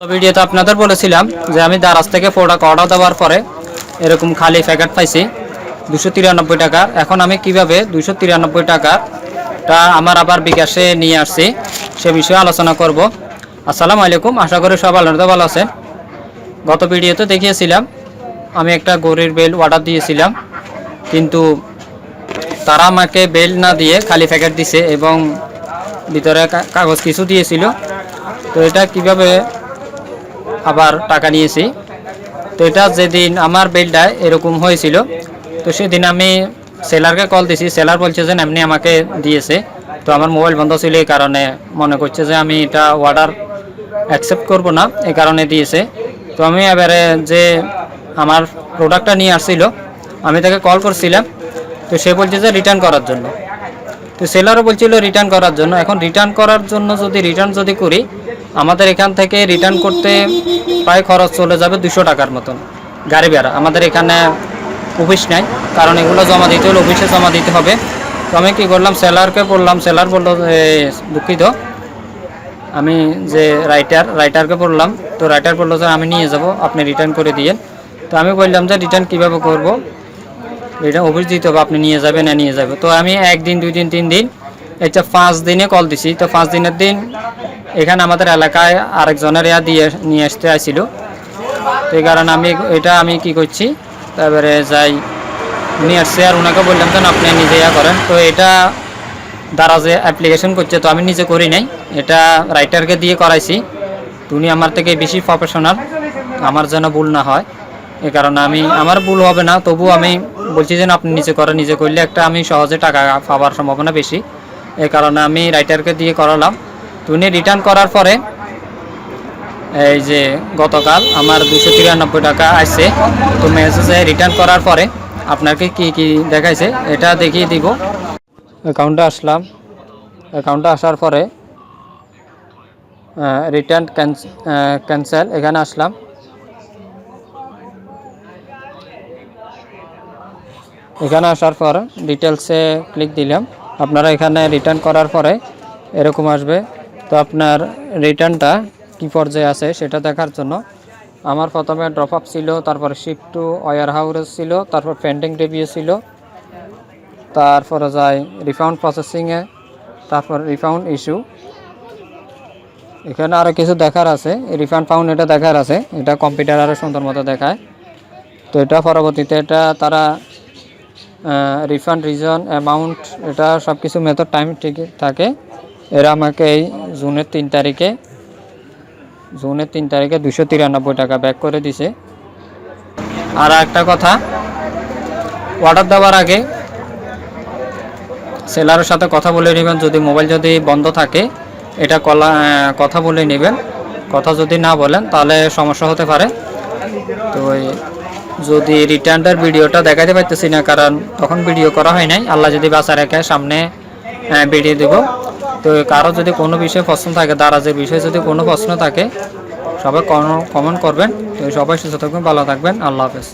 ভিডিওতে আপনাদের বলেছিলাম যে আমি দারাজ থেকে প্রোডাক্ট অর্ডার দেওয়ার পরে এরকম খালি প্যাকেট পাইছি, দুশো তিরানব্বই টাকার এখন আমি কীভাবে দুশো তিরানব্বই টাকাটা আমার আবার বিকাশে নিয়ে আসছি সে বিষয়ে আলোচনা করব। আসসালামু আলাইকুম, আশা করি সব আলোচনা ভালো আছেন। গত ভিডিওতে দেখিয়েছিলাম, আমি একটা গরির বেল অর্ডার দিয়েছিলাম, কিন্তু তারা আমাকে বেল না দিয়ে খালি প্যাকেট দিছে এবং ভিতরে কাগজ কিছু দিয়েছিল। তো এটা কীভাবে আবার টাকা নিয়েছি। তো এটা যেদিন আমার বিলটা এরকম হয়েছিল, তো সেদিন আমি সেলারকে কল দিছি। সেলার বলছে যে, এমনি আমাকে দিয়েছে। তো আমার মোবাইল বন্ধ ছিল এই কারণে মনে করছে যে, আমি এটা অর্ডার অ্যাকসেপ্ট করব না। এই কারণে দিয়েছে। তো আমি এবারে যে আমার প্রোডাক্টটা নিয়ে আসছিল, আমি তাকে কল করছিলাম। তো সে বলছে যে রিটার্ন করার জন্য। তো সেলারও বলছিল রিটার্ন করার জন্য। এখন রিটার্ন করার জন্য যদি রিটার্ন যদি করি আমাদের এখান থেকে রিটার্ন করতে প্রায় খরচ চলে যাবে দুশো টাকার মতন। গাড়ি ভাড়া। আমাদের এখানে অফিস নাই, কারণ এগুলো জমা দিতে হলে অফিসে জমা দিতে হবে। তো আমি কী করলাম সেলারকে বললাম সেলার বলল দুঃখিত। আমি যে রাইটার রাইটারকে বললাম, তো রাইটার বলল যে, আমি নিয়ে যাব, আপনি রিটার্ন করে দিয়েন তো আমি বললাম যে রিটার্ন কীভাবে করব? রিটার্ন অফিস দিতে হবে, আপনি নিয়ে যাবেন না নিয়ে যাবে। তো আমি একদিন, দুই দিন, তিন দিন, এটা পাঁচ দিনে কল দিছি। তো পাঁচ দিনের দিন এখানে আমাদের এলাকায় আরেকজনের ইয়া দিয়ে নিয়ে আসতে আসছিল তো এই কারণে আমি এটা আমি কি করছি তারপরে যাই। নিয়ে আসছে আর ওনাকে বললাম যে না, আপনি নিজে ইয়া করেন। তো এটা দ্বারা যে অ্যাপ্লিকেশন করছে তো আমি নিজে করি নাই। এটা রাইটারকে দিয়ে করাইছি। তো উনি আমার থেকে বেশি প্রফেশনাল আমার যেন ভুল না হয়। এ কারণে আমি আমার ভুল হবে না। তবু আমি বলছি যেন আপনি নিজে করেন। নিজে করলে একটা আমি সহজে টাকা পাওয়ার সম্ভাবনা বেশি। এ কারণে আমি রাইটারকে দিয়ে করালাম। তো উনি রিটার্ন করার পরে, এই যে গতকাল আমার দুশো তিরানব্বই টাকা আসছে, তো মেসেজে রিটার্ন করার পরে আপনাকে কি কি দেখাইছে, এটা দেখিয়ে দিব। অ্যাকাউন্টে আসলাম। অ্যাকাউন্টে আসার পরে রিটার্ন ক্যান্সেল এখানে আসলাম। এখানে আসার পর ডিটেলসে ক্লিক দিলাম। আপনারা এখানে রিটার্ন করার পরে এরকম আসবে। তো আপনার রিটার্নটা কী পর্যায়ে আছে সেটা দেখার জন্য। আমার প্রথমে ড্রপ আপ ছিল, তারপর শিফট টু ওয়ার হাউস ছিল, তারপর পেন্ডিং রিভিউ ছিল, তারপরে যায় রিফাউন্ড প্রসেসিংয়ে তারপর রিফাউন্ড ইস্যু এখানে আরও কিছু দেখার আছে রিফান্ড ফাউন্ড এটা দেখার আছে, এটা কম্পিউটার আরও সুন্দর মতো দেখায়। তো এটা পরবর্তীতে এটা তারা রিফান্ড রিজন অ্যামাউন্ট এটা সব কিছু মেথড টাইম ঠিক, থাকে। এরা আমাকে এই জুনের তিন তারিখে, জুনের তিন তারিখে দুশো তিরানব্বই টাকা ব্যাক করে দিছে। আর একটা কথা অর্ডার দেওয়ার আগে সেলারের সাথে কথা বলে নেবেন, যদি মোবাইল যদি বন্ধ থাকে, এটা কলা কথা বলে নেবেন। কথা যদি না বলেন, তাহলে সমস্যা হতে পারে। তো যদি রিটার্নটার ভিডিওটা দেখাতে পারতেছি না, কারণ তখন ভিডিও করা হয় নাই। আল্লাহ যদি বাঁচা রেখে সামনে ভিডিও দেব। তো কারও যদি কোনো বিষয়ে প্রশ্ন থাকে দারাজের বিষয়ে যদি কোনো প্রশ্ন থাকে, সবাই কমেন্ট করবেন। তো সবাই সুস্থ থাকবেন, ভালো থাকবেন। আল্লাহ হাফেজ।